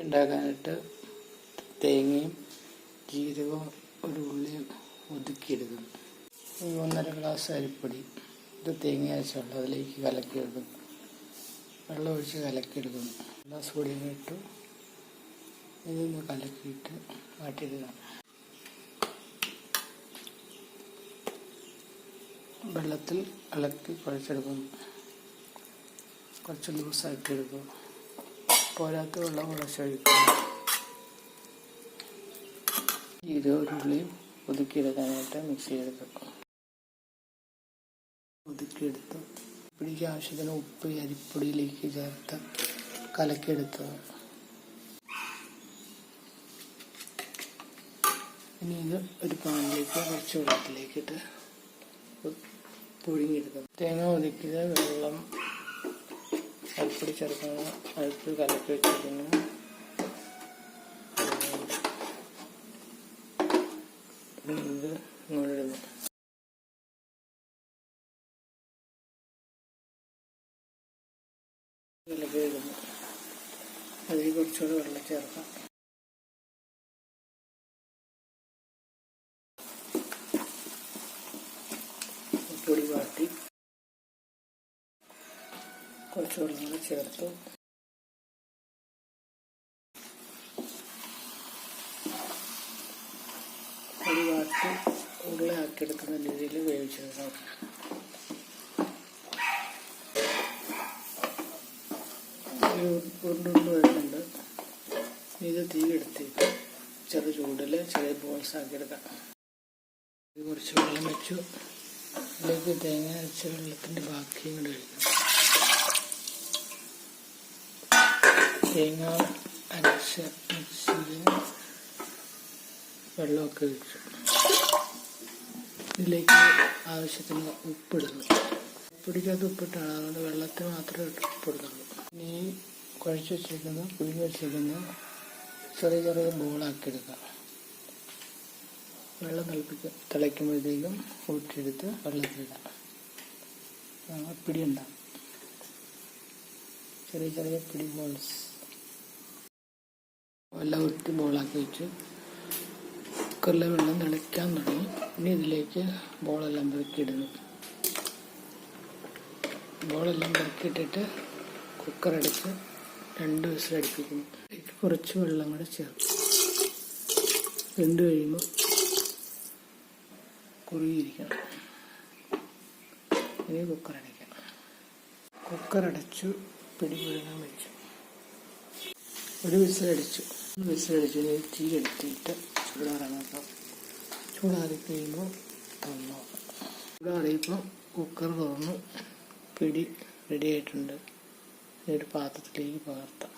ഉണ്ടാക്കാനായിട്ട് തേങ്ങയും ജീരകവും ഒരു ഉള്ളിയും ഒതുക്കിയെടുക്കും. ഈ ഒന്നര ഗ്ലാസ് അരിപ്പൊടി ഇത് തേങ്ങ അരച്ചുണ്ട് അതിലേക്ക് കലക്കിയെടുക്കും. വെള്ളം ഒഴിച്ച് കലക്കിയെടുക്കും. ഗ്ലാസ് പൊടിയും ഇട്ടു ഇതൊന്ന് കലക്കിയിട്ട് മാറ്റിയിടുക വെള്ളത്തിൽ ഇളക്കി കുഴച്ചെടുക്കും. കുറച്ച് ലൂസാക്കി എടുക്കും പോരാത്ത വെള്ളം കുഴച്ചൊഴിക്കും ഇത് ഒരു ഉള്ളിയും ഒതുക്കിയെടുക്കാനായിട്ട് മിക്സ് ചെയ്തെടുക്കും ഒതുക്കിയെടുത്ത് പിടിക്ക് ആവശ്യത്തിന് ഉപ്പ് അരിപ്പൊടിയിലേക്ക് ചേർത്ത് കലക്കിയെടുത്തത് ഇനി ഇത് ഒരു പാനിലേക്ക് കുറച്ച് വെള്ളത്തിലേക്കിട്ട് പുഴുങ്ങിയെടുക്കും. തേങ്ങ ഒതുക്കിയത് വെള്ളം അരിപ്പൊടി ചേർക്കുന്ന അരിപ്പൊടി കലക്കി വെച്ചിരിക്കുന്നു. ഇത് ഇങ്ങോട്ടിടുന്നു കലക്കി ഇടുന്നു അതിൽ കുറച്ചുകൂടെ വെള്ളം ചേർക്കാം പൊടി വാട്ടി കുറച്ച് വെള്ളം കൂടെ ചേർത്തു. പൊടി വാട്ടി ഉരുളയാക്കിയെടുക്കുന്ന രീതിയിൽ വേവിച്ചെടുക്കാം. ഉരുണ്ടുണ്ട് വരുന്നുണ്ട്. ഇത് തീ എടുത്തിട്ട് ചെറു ചൂടിൽ ചെറിയ ബോൾസ് ആക്കിയെടുക്കാം. എടുക്കാം കുറച്ച് വെള്ളം വെച്ചു. ഇതിലേക്ക് തേങ്ങ അരച്ച വെള്ളത്തിന്റെ ബാക്കിയും കൂടെ ഒഴിക്കണം തേങ്ങ അരച്ച മിക്സിയിൽ വെള്ളമൊക്കെ ഒഴിച്ചു ഇതിലേക്ക് ആവശ്യത്തിന് ഉപ്പിടുന്നു. ഉപ്പിടിക്കാത്ത ഉപ്പിട്ടാണ്. അതുകൊണ്ട് വെള്ളത്തിൽ മാത്രമേ ഉപ്പിടുന്നുള്ളൂ. ഇനി കുഴച്ച് വെച്ചിരിക്കുന്ന പുഴുങ്ങി വെച്ചിരിക്കുന്ന ചെറിയ ചെറിയ ബോളാക്കി എടുക്കാം വെള്ളം തിളപ്പിക്കുക തിളയ്ക്കുമ്പോഴത്തേക്കും ഊറ്റിയെടുത്ത് വെള്ളത്തിലിടാം പിടിയുണ്ടാകും ചെറിയ ചെറിയ പിടി ബോൾസ് എല്ലാം ഉരുട്ടി ബോളാക്കി വെച്ച്. കുക്കറിലെ വെള്ളം തിളയ്ക്കാൻ തുടങ്ങി. ഇനി ഇതിലേക്ക് ബോളെല്ലാം പെറുക്കിയിടുന്നു. ബോളെല്ലാം പെറുക്കിയിട്ടിട്ട് കുക്കർ അടിച്ച് രണ്ട് വിസിലടിപ്പിക്കുന്നു ഇതിലേക്ക് കുറച്ച് വെള്ളം കൂടെ ചേർക്കും. വെന്ത് കഴിയുമ്പോൾ കുറുകിയിരിക്കണം. ഇനി കുക്കർ അടയ്ക്കണം കുക്കർ അടച്ചു പിടി പുഴുങ്ങാൻ വെച്ചു. ഒരു വിസിലടിച്ചു. വിസിലടിച്ചു ഇനി തീ എടുത്തിട്ട് നോക്കാം ചൂടാറി കഴിയുമ്പോൾ തുറന്നു ചൂടാറിയപ്പോൾ കുക്കർ തുറന്നു. പിടി റെഡി ആയിട്ടുണ്ട്. ഒരു പാത്രത്തിലേക്ക് പകർത്താം.